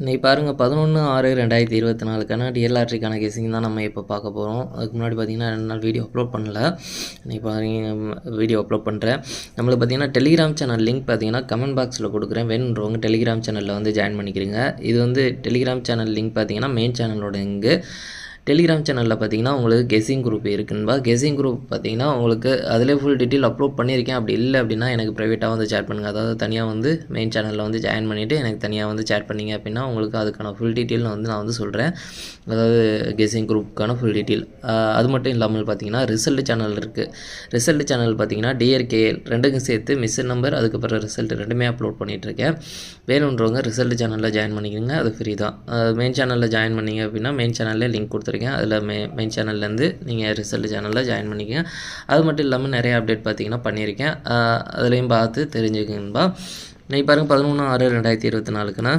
இன்றைக்கி பாருங்கள் பதினொன்று ஆறு ரெண்டாயிரத்தி இருபத்தி நாலுக்கான டிஎல் லாட்ரிக்கான கேசிங் தான் நம்ம இப்போ பார்க்க போகிறோம் அதுக்கு முன்னாடி பார்த்தீங்கன்னா ரெண்டு நாள் வீடியோ அப்லோட் பண்ணல. இன்றைக்கி பாருங்க வீடியோ அப்லோட் பண்ணுறேன் நம்மளுக்கு பார்த்தீங்கன்னா டெலிகிராம் சேனல் லிங்க் பார்த்திங்கன்னா கமெண்ட் பாக்ஸில் கொடுக்குறேன். வேணுன்றவங்க டெலிகிராம் சேனலில் வந்து ஜாயின் பண்ணிக்கிறீங்க. இது வந்து டெலிகிராம் சேனல் லிங்க் பார்த்திங்கன்னா மெயின் சேனலோட இங்கு டெலிகிராம் சேனலில் பார்த்தீங்கன்னா உங்களுக்கு கெஸிங் குரூப் இருக்குன்பா கெஸிங் குரூப் பார்த்தீங்கன்னா உங்களுக்கு அதிலே ஃபுல் டீட்டெயில் அப்லோட் பண்ணியிருக்கேன். அப்படி இல்லை அப்படின்னா எனக்கு ப்ரைவேட்டாக வந்து சேட் பண்ணுங்கள் அதாவது தனியாக வந்து மெயின் சேனலில் வந்து ஜாயின் பண்ணிவிட்டு எனக்கு தனியாக வந்து சேட் பண்ணிங்க அப்படின்னா உங்களுக்கு அதுக்கான ஃபுல் டீட்டெயில் வந்து நான் வந்து சொல்கிறேன் அதாவது கெஸிங் குரூப்புக்கான ஃபுல் டீட்டெயில் அது மட்டும் இல்லாமல் பார்த்தீங்கன்னா ரிசல்ட் சேனல் இருக்குது ரிசல்ட் சேனல் பார்த்தீங்கன்னா டிஆர்கேஎல் ரெண்டுக்கும் சேர்த்து மிஸ் நம்பர் அதுக்கப்புறம் ரிசல்ட் ரெண்டுமே அப்லோட் பண்ணிகிட்ருக்கேன் வேணுன்றவங்க ரிசல்ட் சேனலில் ஜாயின் பண்ணிக்கோங்க. அது ஃப்ரீ தான். மெயின் சேனலில் ஜாயின் பண்ணிங்க அப்படின்னா மெயின் சேனல்லே லிங்க் கொடுத்துருக்கேன். அதில் மெ மெயின் சேனல்லேருந்து நீங்கள் ரிசல்ட் சேனலில் ஜாயின் பண்ணிக்கங்க. அது மட்டும் இல்லாமல் நிறைய அப்டேட் பார்த்தீங்கன்னா பண்ணியிருக்கேன். அதுலேயும் பார்த்து தெரிஞ்சுக்கணும்பா இன்னைக்கு பாருங்கள் பதினொன்று ஆறு ரெண்டாயிரத்தி இருபத்தி நாலுக்குன்னா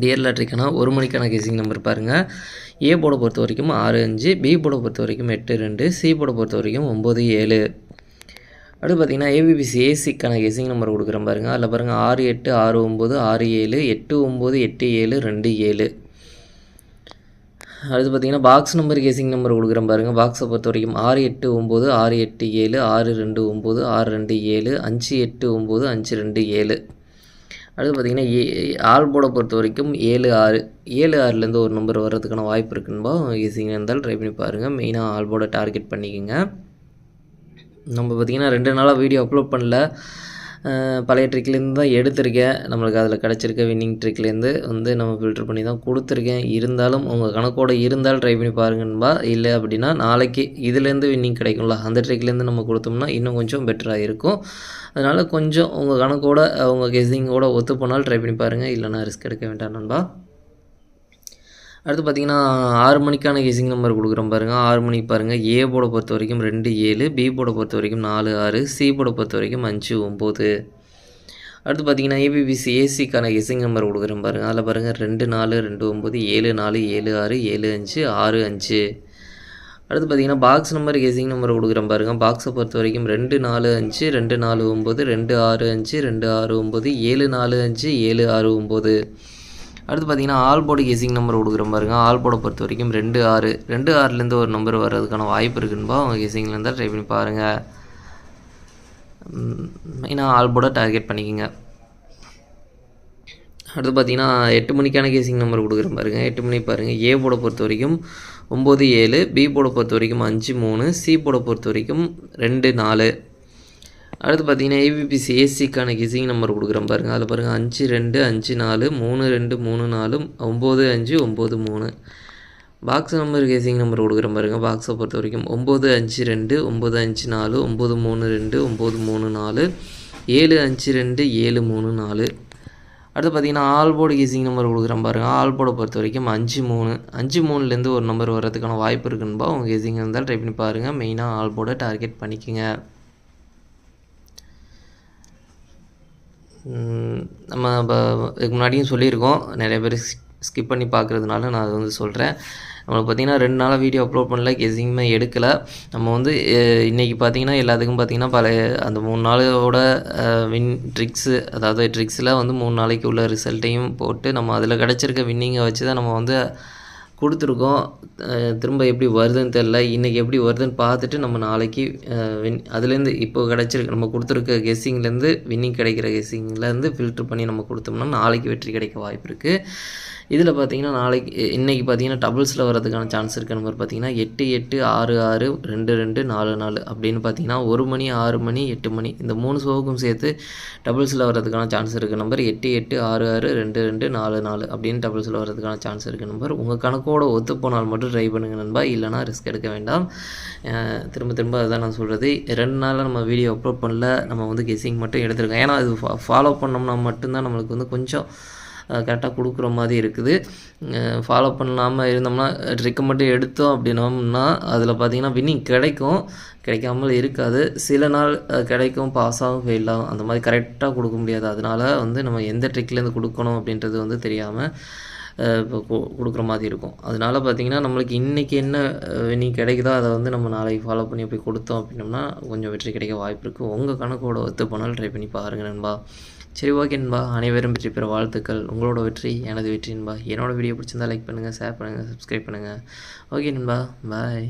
டியர் லாட்ரிக்கான ஒரு மணிக்கான கேசிங் நம்பர் பாருங்கள் ஏ போட பொறுத்த வரைக்கும் ஆறு அஞ்சு பி போட பொறுத்த வரைக்கும் எட்டு ரெண்டு சி போட பொறுத்த வரைக்கும் ஒம்பது ஏழு. அடுத்து பார்த்தீங்கன்னா ஏபிபிசி ஏசிக்கான கெசிங் நம்பர் கொடுக்குறேன் பாருங்கள் அதில் பாருங்கள் ஆறு எட்டு ஆறு ஒம்பது ஆறு ஏழு எட்டு ஒம்பது எட்டு ஏழு ரெண்டு ஏழு. அடுத்து பார்த்தீங்கன்னா பாக்ஸ் நம்பர் கேசிங் நம்பர் கொடுக்குறேன் பாருங்கள் பாக்ஸை பொறுத்த வரைக்கும் ஆறு எட்டு ஒம்பது ஆறு எட்டு ஏழு ஆறு ரெண்டு ஒம்பது ஆறு ரெண்டு ஏழு அஞ்சு எட்டு ஒம்பது அஞ்சு ரெண்டு ஏழு. அடுத்து பார்த்தீங்கன்னா ஏ ஆல்போட பொறுத்த வரைக்கும் ஏழு ஆறு. ஏழு ஆறுலேருந்து ஒரு நம்பர் வர்றதுக்கான வாய்ப்பு இருக்குன்பா ஈஸிங்க இருந்தாலும் ட்ரை பண்ணி பாருங்கள் மெயினாக ஆல் டார்கெட் பண்ணிக்கோங்க. நம்ம பார்த்திங்கன்னா ரெண்டு நாளாக வீடியோ அப்லோட் பண்ணல. பழைய ட்ரிக்லேருந்து தான் எடுத்திருக்கேன். நம்மளுக்கு அதில் கிடச்சிருக்க வின்னிங் ட்ரிக்லேருந்து வந்து நம்ம ஃபில்டர் பண்ணி தான் கொடுத்துருக்கேன். இருந்தாலும் உங்கள் கணக்கோட இருந்தாலும் ட்ரை பண்ணி பாருங்கன்பா. இல்லை அப்படின்னா நாளைக்கு இதுலேருந்து வின்னிங் கிடைக்கும்ல. அந்த ட்ரிக்லேருந்து நம்ம கொடுத்தோம்னா இன்னும் கொஞ்சம் பெட்டராக இருக்கும். அதனால் கொஞ்சம் உங்கள் கணக்கோட உங்கள் கெஸிங்கோட ஒத்து போனாலும் ட்ரை பண்ணி பாருங்கள் இல்லைனா ரிஸ்க் எடுக்க வேண்டாம் நண்பா. அடுத்து பார்த்தீங்கன்னா ஆறு மணிக்கான கெஸிங் நம்பர் கொடுக்குறோம் பாருங்கள் ஆறு மணிக்கு பாருங்கள் ஏ போட பொறுத்த வரைக்கும் ரெண்டு ஏழு. பி போட பொறுத்த வரைக்கும் நாலு ஆறு. சி போட பொறுத்த வரைக்கும் அஞ்சு ஒம்பது. அடுத்து பார்த்தீங்கன்னா ஏபிபிசி ஏசிக்கான கெஸிங் நம்பர் கொடுக்குறேன் பாருங்கள் அதில் பாருங்கள் ரெண்டு நாலு ரெண்டு ஒம்பது ஏழு நாலு ஏழு ஆறு ஏழு அஞ்சு ஆறு அஞ்சு. அடுத்து பார்த்தீங்கன்னா பாக்ஸ் நம்பர் கெஸிங் நம்பர் கொடுக்குறேன் பாருங்கள் பாக்ஸை பொறுத்த வரைக்கும் ரெண்டு நாலு அஞ்சு ரெண்டு நாலு ஒம்பது ரெண்டு ஆறு அஞ்சு ரெண்டு ஆறு ஒம்பது ஏழு நாலு அஞ்சு ஏழு ஆறு ஒம்பது. அடுத்து பார்த்தீங்கன்னா ஆல் போர்டு கேசிங் நம்பர் கொடுக்குற பாருங்க. ஆல் போர்டை பொறுத்த வரைக்கும் ரெண்டு ஆறு ரெண்டு ஆறுலேருந்து ஒரு நம்பர் வர்றதுக்கான வாய்ப்பு இருக்குன்பா அவங்க கேசிங்கில் இருந்தால் ட்ரை பண்ணி பாருங்கள் மெயினாக ஆல் போர்டை டார்கெட் பண்ணிக்கோங்க. அடுத்து பார்த்தீங்கன்னா எட்டு மணிக்கான கேசிங் நம்பர் கொடுக்குறேன் பாருங்கள் எட்டு மணி பாருங்கள் ஏ போர்டை பொறுத்த வரைக்கும் ஒம்பது ஏழு பி போர்டை பொறுத்த வரைக்கும் அஞ்சு மூணு சி போர்டை பொறுத்த வரைக்கும் ரெண்டு நாலு. அடுத்து பார்த்தீங்கன்னா ஏபிபிசி ஏசிக்கான கிசிங் நம்பர் கொடுக்குறேன் பாருங்கள் அதில் பாருங்கள் அஞ்சு ரெண்டு அஞ்சு நாலு மூணு ரெண்டு மூணு நாலு ஒம்பது அஞ்சு ஒம்பது மூணு. பாக்ஸ் நம்பர் கேசிங் நம்பர் கொடுக்குறேன் பாருங்கள் பாக்ஸை பொறுத்த வரைக்கும் ஒம்பது அஞ்சு ரெண்டு ஒம்பது அஞ்சு நாலு ஒம்பது மூணு ரெண்டு ஒம்பது மூணு நாலு ஏழு அஞ்சு ரெண்டு ஏழு மூணு நாலு. அடுத்து பார்த்தீங்கன்னா ஆல்போர்டு கேசிங் நம்பர் கொடுக்குறேன் பாருங்கள் ஆல்போர்டை பொறுத்த வரைக்கும் அஞ்சு மூணு. அஞ்சு மூணுலேருந்து ஒரு நம்பர் வர்றதுக்கான வாய்ப்பு இருக்குன்பா உங்கள் கேசிங் இருந்தால் ட்ரை பண்ணி பாருங்கள் மெயினாக ஆல்போர்டை டார்கெட் பண்ணிக்கோங்க. நம்ம இப்போ இதுக்கு முன்னாடியும் சொல்லியிருக்கோம். நிறைய பேர் ஸ்கிப் பண்ணி பார்க்குறதுனால நான் அதை வந்து சொல்கிறேன் நம்மளுக்கு பார்த்தீங்கன்னா ரெண்டு நாளாக வீடியோ அப்லோட் பண்ணல எதுவுமே எடுக்கலை. நம்ம வந்து இன்றைக்கி இன்னைக்கு பார்த்தீங்கன்னா எல்லாத்துக்கும் பார்த்தீங்கன்னா பழைய அந்த மூணு நாளோட வின் ட்ரிக்ஸு அதாவது ட்ரிக்ஸில் வந்து மூணு நாளைக்கு உள்ள ரிசல்ட்டையும் போட்டு நம்ம அதில் கிடச்சிருக்க வின்னிங்கை வச்சு தான் நம்ம வந்து கொடுத்துருக்கோம். திரும்ப எப்படி வருதுன்னு தெரில இன்றைக்கி எப்படி வருதுன்னு பார்த்துட்டு நம்ம நாளைக்கு வின் அதுலேருந்து இப்போ கிடச்சிருக்கு நம்ம கொடுத்துருக்க கெஸ்ஸிங்லேருந்து வின்னிங் கிடைக்கிற கெஸ்ஸிங்லேருந்து ஃபில்ட்ரு பண்ணி நம்ம கொடுத்தோம்னா நாளைக்கு வெற்றி கிடைக்க வாய்ப்பு இருக்குது இதில் பார்த்தீங்கன்னா நாளைக்கு இன்றைக்கி பார்த்தீங்கன்னா டபுள்ஸில் வரதுக்கான சான்ஸ் இருக்க. நம்பர் பார்த்தீங்கன்னா எட்டு எட்டு ஆறு ஆறு ரெண்டு ரெண்டு நாலு நாலு அப்படின்னு பார்த்தீங்கன்னா ஒரு மணி ஆறு மணி எட்டு மணி இந்த மூணு ஷோவுக்கும் சேர்த்து டபுள்ஸில் வரதுக்கான சான்ஸ் இருக்க. நம்பர் எட்டு எட்டு ஆறு ஆறு ரெண்டு ரெண்டு நாலு நாலு அப்படின்னு டபுள்ஸில் வரதுக்கான சான்ஸ் இருக்க. நம்பர் உங்கள் கணக்கோட ஒத்து போனால் மட்டும் ட்ரை பண்ணுங்க நண்பா. இல்லைனா ரிஸ்க் எடுக்க வேண்டாம். திரும்ப திரும்ப அதுதான் நான் சொல்கிறது ரெண்டு நாளில் நம்ம வீடியோ அப்லோட் பண்ணல. நம்ம வந்து கெஸிங் மட்டும் எடுத்திருக்கோம். ஏன்னா அது ஃபாலோ பண்ணோம்னா மட்டும்தான் நம்மளுக்கு வந்து கொஞ்சம் கரெக்டாக கொடுக்குற மாதிரி இருக்குது. ஃபாலோ பண்ணாமல் இருந்தோம்னா ட்ரிக்கை மட்டும் எடுத்தோம் அப்படின்னோம்னா அதில் பார்த்தீங்கன்னா வின்னிங் கிடைக்கும். கிடைக்காமல் இருக்காது. சில நாள் கிடைக்கும் பாஸ் ஆகும் ஃபெயில் ஆகும். அந்த மாதிரி கரெக்டாக கொடுக்க முடியாது. அதனால வந்து நம்ம எந்த ட்ரிக்லேருந்து கொடுக்கணும் அப்படின்றது வந்து தெரியாமல் கொடுக்குற மாதிரி இருக்கும். அதனால பார்த்தீங்கன்னா நம்மளுக்கு இன்றைக்கி என்ன நீ கிடைக்குதோ அதை வந்து நம்ம நாளைக்கு ஃபாலோ பண்ணி போய் கொடுத்தோம் அப்படின்னோம்னா கொஞ்சம் வெற்றி கிடைக்க வாய்ப்பு இருக்குது உங்கள் கணக்கோட ஒத்து போனால் ட்ரை பண்ணி பாருங்கள் நண்பா. சரி ஓகே நண்பா. அனைவரும் வெற்றி பெற வாழ்த்துக்கள். உங்களோட வெற்றி எனது வெற்றி நண்பா. என்னோடய வீடியோ பிடிச்சிருந்தா லைக் பண்ணுங்கள் ஷேர் பண்ணுங்கள் சப்ஸ்கிரைப் பண்ணுங்கள் ஓகே நண்பா. பாய்